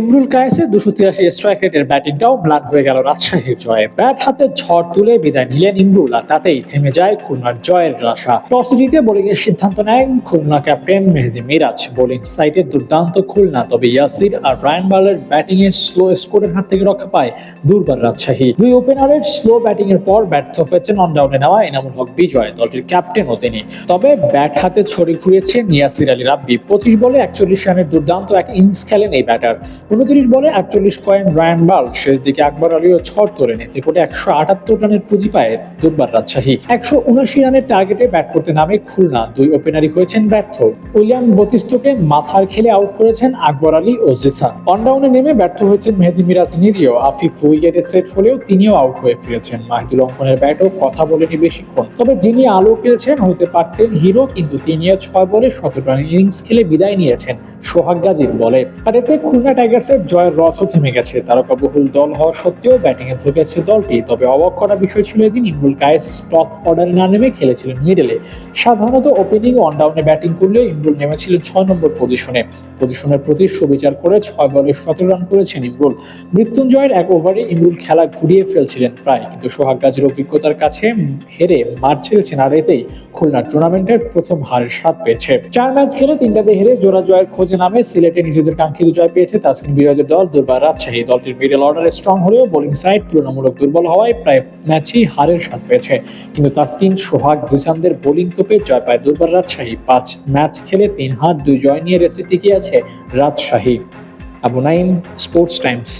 ইমরুল কায়েসে দুশো তিরাশি স্ট্রাইক রেটের ব্যাটিংটাও ম্লান হয়ে গেল রাজশাহীর জয়ে। ব্যাট হাতে ঝড় তুলে বিদায় নিলেন ইমরুল আর তাতেই থেমে যায় খুলনার জয়ের আশা টস জিতে বোলিং এর সিদ্ধান্ত নেয় খুলনা ক্যাপ্টেন মেহেদি মিরাজ। বোলিং সাইডে দুর্দান্ত খুলনা, তবে ইয়াসির আর রায়ান বালের ব্যাটিং এ স্লো স্কোরের হাত থেকে রক্ষা পায় দুর্বার রাজশাহী। দুই ওপেনারের স্লো ব্যাটিং এর পর ব্যর্থ হয়েছেন অন ডাউনে নেওয়া এনামুল হক বিজয়, দলটির ক্যাপ্টেনও তিনি। তবে ব্যাট হাতে ছড়ি ঘুরিয়েছেন নিয়াসির আলী রাব্বি। পঁচিশ বলে একচল্লিশ রানের দুর্দান্ত এক ইনিংস খেলেন এই ব্যাটার উনত্রিশ বলে একচল্লিশ কয়েন রায়ান বাল। শেষ দিকে আকবর আলীও ছড় তোলেন এতে করে একশো আটাত্তর রানের পুঁজি পায় দুর্বার রাজশাহী। একশো উনআশি রানের টার্গেটে ব্যাট করতে নামে খুলনা। দুই ওপেনারই হয়েছেন ব্যর্থ। উইলিয়াম বতিস্তকে মাথার খেলে আউট করেছেন আকবর আলী ও জেসান। অনডাউনে নেমে ব্যর্থ হয়েছেন মেহেদি মিরাজ নিজেও। আফিফ উইকেটে সেট হলেও তিনিও আউট হয়ে ফিরেছেন। মাহিদুল অঙ্কনের ব্যাটও কথা বলেনি বেশিক্ষণ। তবে যিনি আলো কেড়েছেন হতে পারতেন হিরো, কিন্তু তিনিও ছয় বলে সতেরো রানের ইনিংস খেলে বিদায় নিয়েছেন সোহাগ গাজীর বলে। আর এতে খুলনা টাইগার্সের জয়ের রথও থেমে গেছে। তারকা বহুল দল হওয়া সত্ত্বেও ব্যাটিংয়ে ধুকেছে দলটি, তবে অবাক করা বিষয় ছিল এদিন ইমরুল কায়েস টপ অর্ডারে না নেমে খেলেছিলেন মিডলে। সাধারণত ওপেনিং ও অনডাউনে ব্যাটিং করলেও ইমরুল নেমেছিলেন ছয় নম্বর পজিশনে পজিশনের প্রতি সুবিচার করে ছয় বলে সতেরো রান করেছেন ইমরুল। মৃত্যুঞ্জয়ের এক ওভারে ইমরুল খেলা ঘুরিয়ে ফেলছিলেন প্রায়, কিন্তু সোহাগ গাজীর অভিজ্ঞতার কাছে হেরে মাঠ ছেড়েছেন আর এতেই খুলনার টুর্নামেন্টের প্রথম হারের স্বাদ পেয়েছে। চার ম্যাচ খেলে তিনটাতে হেরে জোড়া জয়ের খোঁজে নামে সিলেটে নিজেদের কাঙ্ক্ষিত জয় পেয়েছে তাসকিন বিজয়দের দল দুর্বার রাজশাহী। দলটির মিডল অর্ডারে স্ট্রং হলেও বোলিং সাইড তুলনামূলক দুর্বল হওয়ায় প্রায় ম্যাচই হারের স্বাদ পেয়েছে। কিন্তু তাসকিন, সোহাগ, জিসানদের বোলিং তোপে জয় পায় দুর্বার রাজশাহী। পাঁচ ম্যাচ খেলে তিন হাত, দুই জয় নিয়ে রেসে টিকে আছে Rajshahi. Abu Naim Sports Times